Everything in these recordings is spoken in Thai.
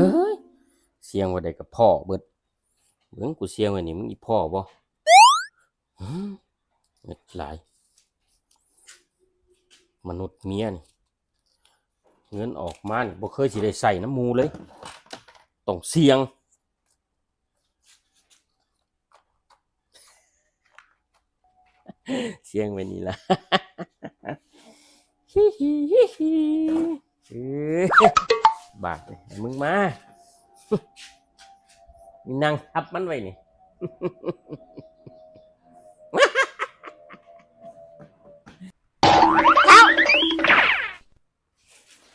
ฮ้ยเสียงว่าได้กับพ่อเบิดเบิ่งกูเสียงไว้นี่มึงอีพ่อบ่หืมเงิดหลาย มนุษย์เมียนี่เงินออกมานี่บ่เคยสิได้ใส่น้ำมูเลยต้องเสียงเสียงไว้นี่ละฮิฮิฮิฮิ บาดเลยมึงมานี่นั่งทับมันไว้นี่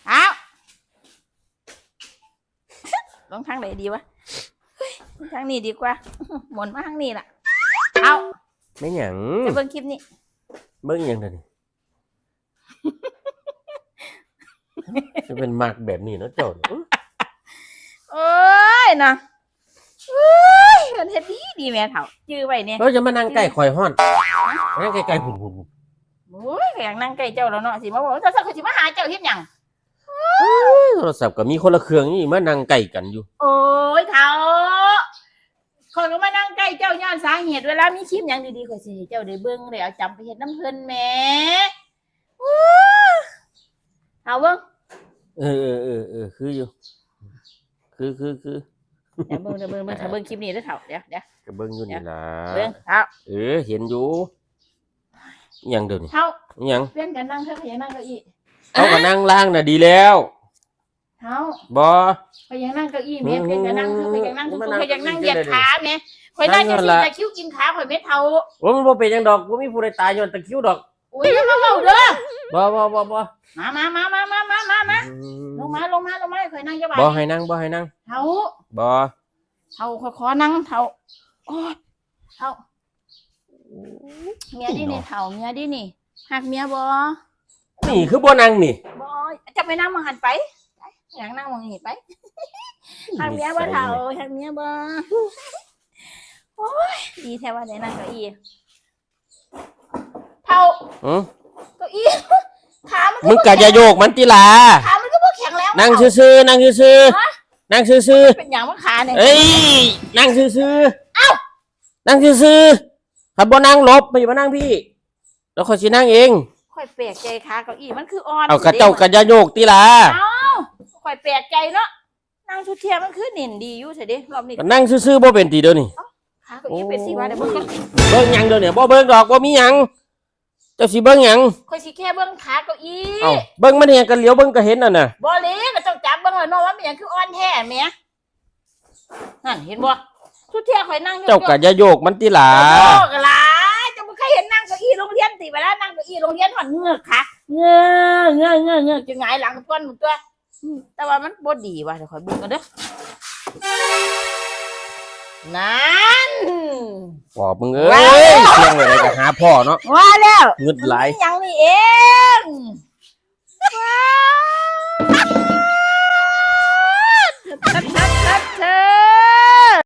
เอาลงทางไหนดีวะเฮ้ยลงทางนี้ดีกว่าหมุนมาทางนี้ล่ะ เอาไม่หยังไปเบิ่งคลิปนี้ เบิ่งหยังเด้อนี่ จะเป็นมากแบบนี้เนาะเจ้านี่อื้อโอ้ยนะเฮ้ยมันเฮ็ดดีดีแม่เฒ่าจื้อไว้เนี่ยเราจะมานั่งใกล้ข่อยฮ้อนนั่งใกล้ๆหุ่นๆโอ้ยก็อยากนั่งใกล้เจ้าแล้วเนาะสิมาบอกว่าเจ้าสักคนสิมาหาเจ้าเฮ็ดหยังโทรศัพท์ก็มีคนละเครื่องนี่มานั่งใกล้กันอยู่ โอ้ยเฒ่าคนก็มานั่งใกล้เจ้าย้อนสาเหตุเวลามีคลิปหยังดีๆข่อยสิให้เจ้าได้เบิ่งได้เอาจำไปเฮ็ดน้ำเพิ่นแหมโอ้ยเอาเบิ่ง เออเออเออเออคืออยู่ คือคือคือเดี๋ยวเบิ่งเดี๋ยวเบิ่งเบิ่งถ้าเบิ่งคลิปนี้เด้อเฒ่าเดี๋ยวเดี๋ยวก็เบิ่งอยู่นี่ล่ะเบิ่งเฒ่าเออ เห็นอยู่อิหยังเดี๋ยวนี้เฒ่าอิหยังเปลี่ยนกันนั่งเถอะขยันนั่งเก้าอี้เอาก็นั่งล่างน่ะดีแล้วเฒ่าบ่ขยันนั่งเก้าอี้แม่เปลี่ยนกันนั่งเถอะขยันนั่งอืทุกมคนมานั่งขยันนั่งเก้าอี้เหยียดได้เลยขาแม่ข่อยนั่งนั่จะงสินั่นล่ะ ตะคริวกินขาข่อยไม่เฒ่า โอ้มันบ่เป็นหยังดอกบ่มีผู้ใดตายย้อนตะคริวดอก อุ้ยอย่ามาเว้าเด้อบ่บ่บ่บ่มามามามามามามามาอืลงมาลงมาลงมาข่อยนั่งจะบ่าบ่ให้นั่งบ่ให้นั่งเฒ่าบ่เฒ่าขอขอนั่งเฒ่าโอ้ยเฒ่าเมียดินี่เฒ่าเมียดินี่หักเมียบ่นี่คือบ่นั่งนี่บ่จะไปนั่งมองหันไปไปอยากนั่งมองนี่ไปหักเมียบ่เฒ่าหักเมียบ่โอ้ยดีแท้ว่าได้นั่งเก้าอี้เฒ่า อือเก้าอี้ขามันมึงก็อย่าโยกมันติล่ะขามันก็บ่แข็งแล้วนั่งซื่อๆนั่งซื่อๆนั่งซื่อเป็นอย่างว่าขาเนี่ยๆเอ้ยนั่งซื่อๆเอ้านั่งซื่อๆถ้าบ่นั่งหลบไม่มานั่งพี่ แล้วค่อยสินั่งเอง ค่อยแปลกใจขาเก้าอี้มันคืออ่อนเอากระเจ้าก็อย่าโยกติล่ะเอ้าค่อยแปลกใจเนาะนั่งทุเทียมันคือเน่นดีอยู่เสิเด้รอบนี้ก็นั่งซื่อๆบ่เป็นติเดี๋ยวนี้ขาเก้าอี้เป็นสิว่าเดี๋ยวเบิ่งก่อนเบิ่งหยังเดี๋ยวนี้บ่เบิ่งดอกบ่มีหยัง เจ้าสิเบิ่งหยังค่อยสิแค่เบิ่งขาเก้าอี้เอ้าเบิ่งมันเห็นกันเหลียวเบิ่งก็เห็นนั่นน่ะบ่เลยก็ต้องจับเบิ่งแล้วเนาะว่ามันหยังคืออ่อนแท้แหม่นั่นเห็นบ่ทุเทียข่อยนั่งอยู่เจ้าก็อย่าโยกมันติล่ะโอ้กะหลายเจ้าบ่เคยเห็นนั่งเก้าอี้โรงเรียนติเวลานั่งเก้าอี้โรงเรียนหอนเงือกค่ะเงือกเงือกเงือกเงือกจะหงายหลังก้นหมดตัวอืมแต่ว่ามันบ่ดีว่ะเดี๋ยวข่อยเบิ่งกันเด้อ นั่นบอกมึงเอ้ยเสียงอะไรก็หาพ่อเนาะว่าแล้วเงึดหลายมันมีอย่างนี้เอง